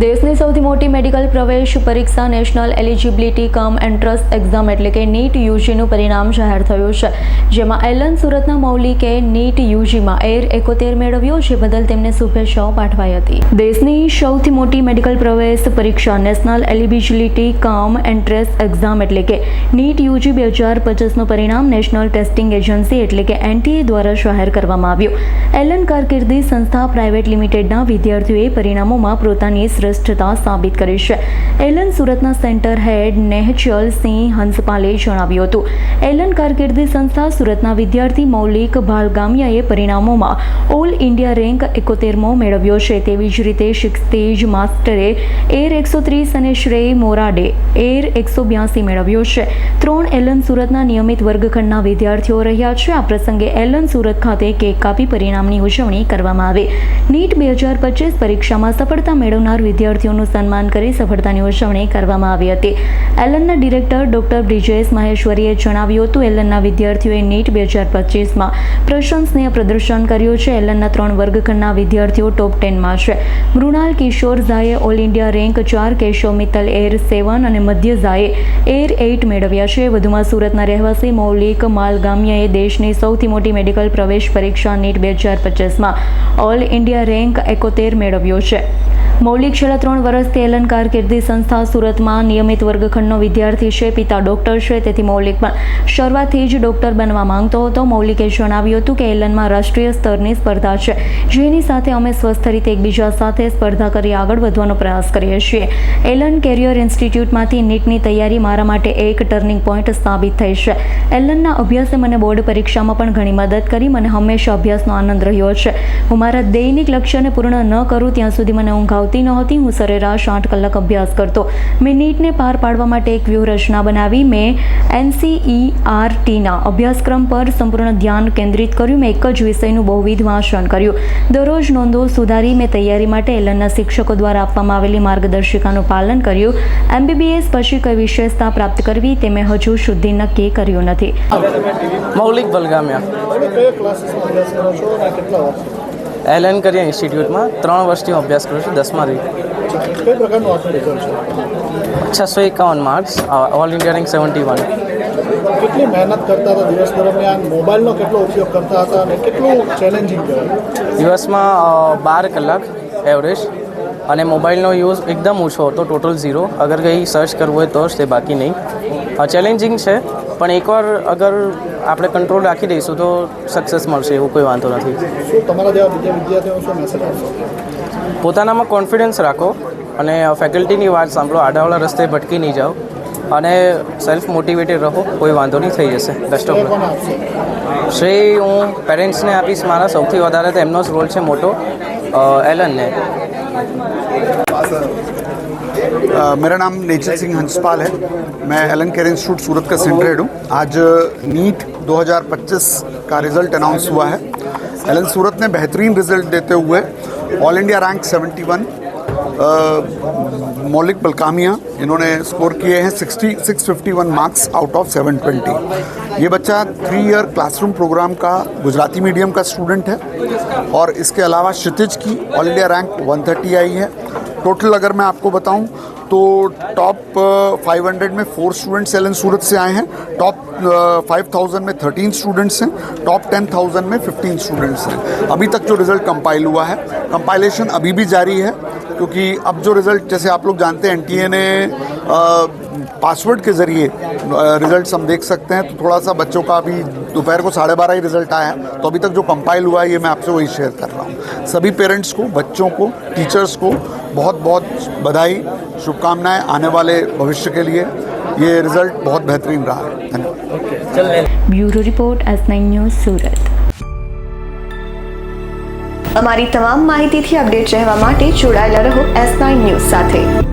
દેશની સૌથી મોટી મેડિકલ પ્રવેશ પરીક્ષા national eligibility cum entrance exam એટલે કે નીટ યુજીનું પરિણામ જાહેર થયું છે. જેમાં એલન સુરતના મૌલિકે નીટ યુજીમાં એર એકોતેર મેળવ્યો, જે બદલ તેમને શુભેચ્છાઓ પાઠવાઈ હતી. દેશની સૌથી મોટી મેડિકલ પ્રવેશ પરીક્ષા national eligibility cum entrance exam એટલે કે નીટ યુજી બે હજાર પચીસનું પરિણામ નેશનલ ટેસ્ટિંગ એજન્સી એટલે કે એનટીએ દ્વારા જાહેર કરવામાં આવ્યું. એલન કારકિર્દી સંસ્થા પ્રાઇવેટ લિમિટેડના વિદ્યાર્થીઓએ પરિણામોમાં પોતાની શ્રેષ્ઠતા સાબિત કરી છે. એલન સુરતના સેન્ટર હેડ નેહચલ સિંહ હંસપાલે જણાવ્યું હતું. એલન કારકિર્દી સંસ્થા સુરતના વિદ્યાર્થી મૌલિક ભાલગામિયાએ પરિણામોમાં ઓલ ઇન્ડિયા રેન્ક એકોતેરમો મેળવ્યો છે. તેવી જ રીતે શિક્ષતેજ માસ્ટરે એર એકસો ત્રીસ અને શ્રેય મોરાડે એર એકસો બ્યાસી મેળવ્યો છે. ત્રણ એલન સુરતના નિયમિત વર્ગખંડના વિદ્યાર્થીઓ રહ્યા છે. આ પ્રસંગે એલન સુરત ખાતે કેક કાપી પરિણામની ઉજવણી કરવામાં આવી. નીટ બે હજાર પચીસ પરીક્ષામાં સફળતા મેળવનાર વિદ્યાર્થીઓનું સન્માન કરી સફળતાની ઉજવણી કરવામાં આવી હતી. એલનના ડિરેક્ટર ડોક્ટર બ્રિજેશ મહેશ્વરીએ જણાવ્યું હતું એલનના વિદ્યાર્થીઓએ નીટ બે હજાર પચીસમાં પ્રશંસનીય પ્રદર્શન કર્યું છે. એલનના ત્રણ વર્ગખંડના વિદ્યાર્થીઓ ટોપ ટેનમાં છે. મૃણાલ કિશોર ઝાએ ઓલ ઇન્ડિયા રેન્ક ચાર, કેશવ મિત્તલ એર સેવન અને મધ્ય ઝાએ એર એઇટ મેળવ્યા છે. વધુમાં સુરતના રહેવાસી મૌલિક માલગામિયાએ દેશની સૌથી મોટી મેડિકલ પ્રવેશ પરીક્ષા નીટ બે હજાર પચીસમાં ઓલ ઇન્ડિયા રેન્ક એકોતેર મેળવ્યો છે. મૌલિક છેલ્લા ત્રણ વર્ષથી એલન કારકિર્દી સંસ્થા સુરતમાં નિયમિત વર્ગખંડનો વિદ્યાર્થી છે, પિતા ડૉક્ટર છે, તેથી મૌલિક પણ શરૂઆતથી જ ડૉક્ટર બનવા માંગતો હતો. મૌલિકે જણાવ્યું હતું કે એલનમાં રાષ્ટ્રીય સ્તરની સ્પર્ધા છે, જેની સાથે અમે સ્વસ્થ રીતે એકબીજા સાથે સ્પર્ધા કરી આગળ વધવાનો પ્રયાસ કરીએ છીએ. એલન કેરિયર ઇન્સ્ટિટ્યૂટમાંથી નીટની તૈયારી મારા માટે એક ટર્નિંગ પોઈન્ટ સાબિત થઈ છે. એલનના અભ્યાસે મને બોર્ડ પરીક્ષામાં પણ ઘણી મદદ કરી, મને હંમેશા અભ્યાસનો આનંદ રહ્યો છે. હું મારા દૈનિક લક્ષ્યને પૂર્ણ ન કરું, ત્યાં સુધી મને ઊંઘ નહોતી હું સરેરાશ આઠ કલાક અભ્યાસ કરતો. મેં નીટને પાર પાડવા માટે એક વ્યૂહરચના બનાવી. મેં એનસીઈઆરટીના અભ્યાસક્રમ પર સંપૂર્ણ ધ્યાન કેન્દ્રિત કર્યું. મેં એક જ વિષયનું બહુવિધ વાંચન કર્યું. દરરોજ નોંધો સુધારી મેં તૈયારી માટે એલનના શિક્ષકો દ્વારા આપવામાં આવેલી માર્ગદર્શિકાનું પાલન કર્યું. એમબીબીએસ પછી કઈ વિશેષતા પ્રાપ્ત કરવી તે મેં હજુ શુદ્ધિ નક્કી કર્યું નથી. મૌલિક બલગામિયા. એલએન કરિયા ઇન્સ્ટિટ્યૂટમાં. ત્રણ વર્ષથી હું અભ્યાસ કરું છું રિઝલ્ટ છે? છસો એકાવન marks all India rank seventy one કેટલી મહેનત કરતા હતા દિવસ દરમિયાન? મોબાઈલનો કેટલો ઉપયોગ કરતા હતા અને કેટલું ચેલેન્જિંગ દિવસમાં બાર કલાક એવરેજ અને મોબાઈલનો યુઝ એકદમ ઓછો હતો ટોટલ ઝીરો અગર કંઈ સર્ચ કરવું હોય તો જ તે બાકી નહીં. ચેલેન્જિંગ છે. પણ એકવાર અગર આપણે કંટ્રોલ રાખી દઈશું તો સક્સેસ મળશે એવું કોઈ વાંધો નથી. તમારા જેવા વિદ્યાર્થીઓ શું મેસેજ આપશો? પોતાનામાં કોન્ફિડન્સ રાખો અને ફેકલ્ટીની વાત સાંભળો આડાવાળા રસ્તે ભટકી નહીં જાઓ અને સેલ્ફ મોટિવેટેડ રહો કોઈ વાંધો નહીં થઈ જશે. બેસ્ટ ઓફ લક શ્રેય હું પેરેન્ટ્સને આપીશ મારા સૌથી વધારે તો એમનો જ રોલ છે મોટો એલનને. अ, मेरा नाम नेचर सिंह हंसपाल है। मैं एलन केयर इंस्टीट्यूट सूरत का सेंटर हेड हूँ। आज नीट 2025 का रिज़ल्ट अनाउंस हुआ है। एलन सूरत ने बेहतरीन रिज़ल्ट देते हुए ऑल इंडिया रैंक 71 अ, मौलिक बलकामिया इन्होंने स्कोर किए हैं 60 651 मार्क्स आउट ऑफ़ 720 ये बच्चा थ्री ईयर क्लासरूम प्रोग्राम का गुजराती मीडियम का स्टूडेंट है। और इसके अलावा क्षितिज की ऑल इंडिया रैंक 130 आई है। टोटल अगर मैं आपको बताऊँ तो टॉप फाइव हंड्रेड में फोर स्टूडेंट्स एल सूरत से आए हैं। टॉप फाइव थाउज़ेंड में थर्टीन स्टूडेंट्स हैं। टॉप टेन थाउज़ेंड में फिफ्टीन स्टूडेंट्स हैं। अभी तक जो रिज़ल्ट कंपाइल हुआ है कंपाइलेशन अभी भी जारी है, क्योंकि अब जो रिज़ल्ट जैसे आप लोग जानते हैं एनटीए ने पासवर्ड के ज़रिए रिज़ल्ट हम देख सकते हैं तो थोड़ा सा बच्चों का अभी दोपहर को साढ़े बारह ही रिज़ल्ट आया है तो अभी तक जो कंपाइल हुआ है ये मैं आपसे वही शेयर कर रहा हूँ सभी पेरेंट्स को बच्चों को टीचर्स को बहुत बहुत बधाई शुभकामनाएं आने वाले भविष्य के लिए ये रिज़ल्ट बहुत बेहतरीन रहा है धन्यवाद bureau report S nine news Surat અમારી તમામ માહિતીથી અપડેટ રહેવા માટે જોડાયેલા રહો એસ નાઇન ન્યૂઝ સાથે